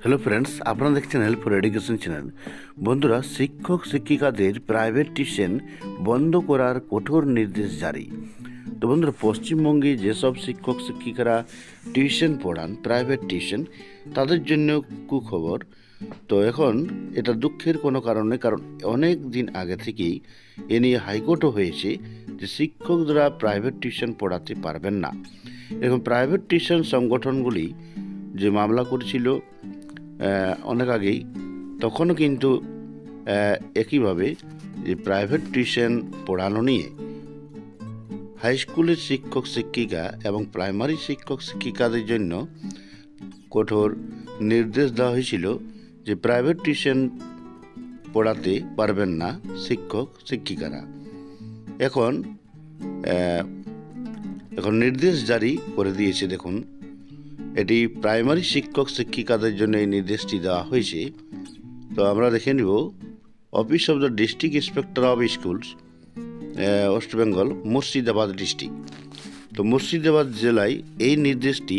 Hello friends আপনারা দেখছেন help for education channel বন্ধুরা, শিক্ষক, শিক্ষিকাদের প্রাইভেট টিউশন বন্ধ করার কঠোর নির্দেশ জারি। তো বন্ধুরা, পশ্চিমবঙ্গে যেসব শিক্ষক, শিক্ষিকারা টিউশন পড়ান প্রাইভেট টিউশন তাদের জন্য কুখবর। তো এখন এটা দুঃখের কোনো কারণে কারণ অনেক দিন আগে থেকেই এ নিয়ে হাইকোর্টও হয়েছে যে শিক্ষকরা প্রাইভেট টিউশন পড়াতে পারবেন না। এরকম প্রাইভেট টিউশন সংগঠনগুলি যে মামলা করেছিল অনেক আগেই, তখনও কিন্তু একইভাবে যে প্রাইভেট টিউশন পড়ানো নিয়ে হাই স্কুলের শিক্ষক শিক্ষিকা এবং প্রাইমারি শিক্ষক শিক্ষিকাদের জন্য কঠোর নির্দেশ দেওয়া হয়েছিল যে প্রাইভেট টিউশন পড়াতে পারবেন না শিক্ষক শিক্ষিকারা। এখন এখন নির্দেশ জারি করে দিয়েছে, দেখুন। এটি প্রাইমারি শিক্ষক শিক্ষিকাদের জন্য এই নির্দেশটি দেওয়া হয়েছে। তো আমরা দেখে নিব। Office of the district inspector of schools West Bengal, Murshidabad district. তো মুর্শিদাবাদ জেলায় এই নির্দেশটি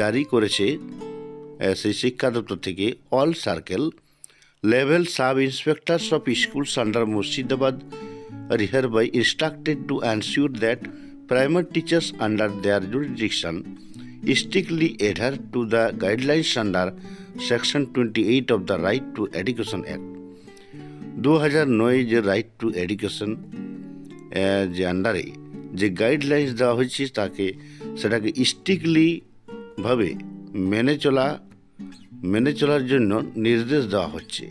জারি করেছে সেই শিক্ষা দপ্তর থেকে all circle level sub inspectors of schools under Murshidabad are hereby instructed to ensure that primary teachers under their jurisdiction strictly adhere to the guidelines under section 28 of the right to education act. দু হাজার নয় যে right to education যে আন্ডারে যে guidelines দেওয়া হয়েছে তাকে, সেটাকে স্ট্রিক্টলি ভাবে মেনে চলা, মেনে চলার জন্য নির্দেশ দেওয়া হচ্ছে।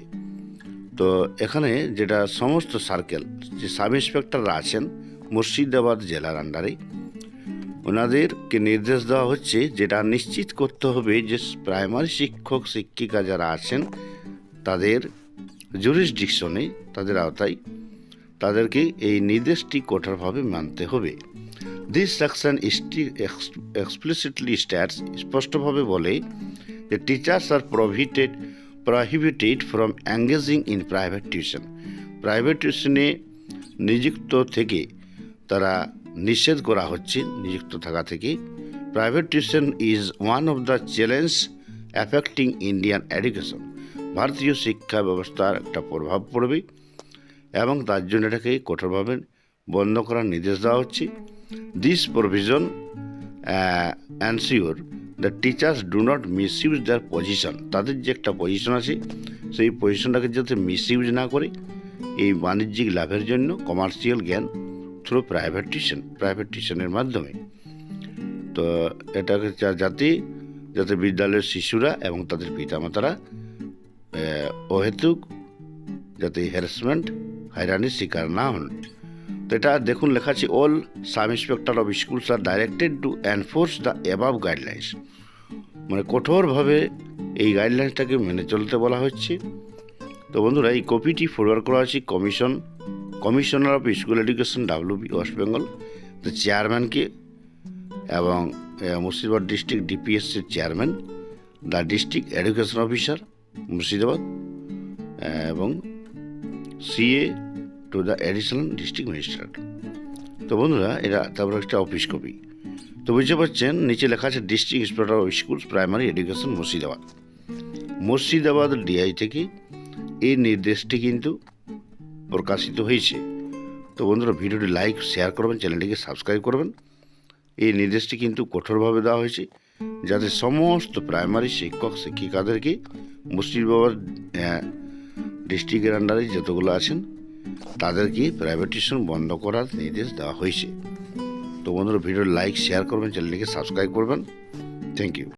তো এখানে যেটা সমস্ত সার্কেল যে সাব ইন্সপেক্টররা আছেন, মুর্শিদাবাদ জেলার আন্ডারে ওনাদেরকে নির্দেশ দেওয়া হচ্ছে যেটা নিশ্চিত করতে হবে যে প্রাইমারি শিক্ষক, শিক্ষিকা যারা আছেন, তাদের জুরিসডিকশনে তাদের আওতায় তাদেরকে এই নির্দেশটি কঠোরভাবে মানতে হবে। দিস সেকশন এক্সপ্লিসিটলি স্ট্যাটস স্পষ্টভাবে বলে যে teachers R প্রভিটেড prohibited from engaging in private tuition private টিউশনে নিযুক্ত থেকে তারা নিষেধ করা হচ্ছে নিযুক্ত থাকা থেকে। Private tuition is one of the challenge affecting Indian education ভারতীয় শিক্ষা ব্যবস্থার একটা প্রভাব পড়বে এবং তার জন্য এটাকে কঠোরভাবে বন্ধ করার নির্দেশ দেওয়া হচ্ছে। This provision ensure the teachers do not misuse their position তাদের যে একটা পজিশন আছে, সেই পজিশনটাকে যাতে মিসইউজ না করে, এই বাণিজ্যিক লাভের জন্য কমার্শিয়াল জ্ঞান থ্রু প্রাইভেট টিউশন প্রাইভেট টিউশনের মাধ্যমে। তো এটাকে যাতে যাতে বিদ্যালয়ের শিশুরা এবং তাদের পিতামাতারা অহেতুক, যাতে হ্যারাসমেন্ট হয়রানির শিকার না হন। তো এটা দেখুন, লেখা আছে all sub inspector of schools are directed to enforce the above guidelines মানে কঠোরভাবে এই গাইডলাইন্সটাকে মেনে চলতে বলা হচ্ছে। তো বন্ধুরা, এই কপিটি ফরওয়ার্ড করা হচ্ছে commission commissioner of school education WB West Bengal চেয়ারম্যানকে এবং Murshidabad district ডিপিএসসির chairman the district education officer Murshidabad এবং CA to the additional district magistrate তো বন্ধুরা, এটা তারপর একটা অফিস কপি তো বুঝতে পারছেন, নিচে লেখা আছে district inspector of schools primary education Murshidabad. Murshidabad DI থেকে এই নির্দেশটি কিন্তু প্রকাশিত হয়েছে। তো বন্ধুরা, ভিডিওটি লাইক শেয়ার করবেন চ্যানেলটিকে সাবস্ক্রাইব করবেন। এই নির্দেশটি কিন্তু কঠোরভাবে দেওয়া হয়েছে, যাতে সমস্ত প্রাইমারি শিক্ষক, শিক্ষিকাদেরকে মুর্শিদাবাদ ডিস্ট্রিক্টের আন্ডারে যতগুলো আছেন, তাদেরকে প্রাইভেট টিউশন বন্ধ করার নির্দেশ দেওয়া হয়েছে। তো বন্ধুরা ভিডিও লাইক শেয়ার করবেন চ্যানেলটিকে সাবস্ক্রাইব করবেন। Thank you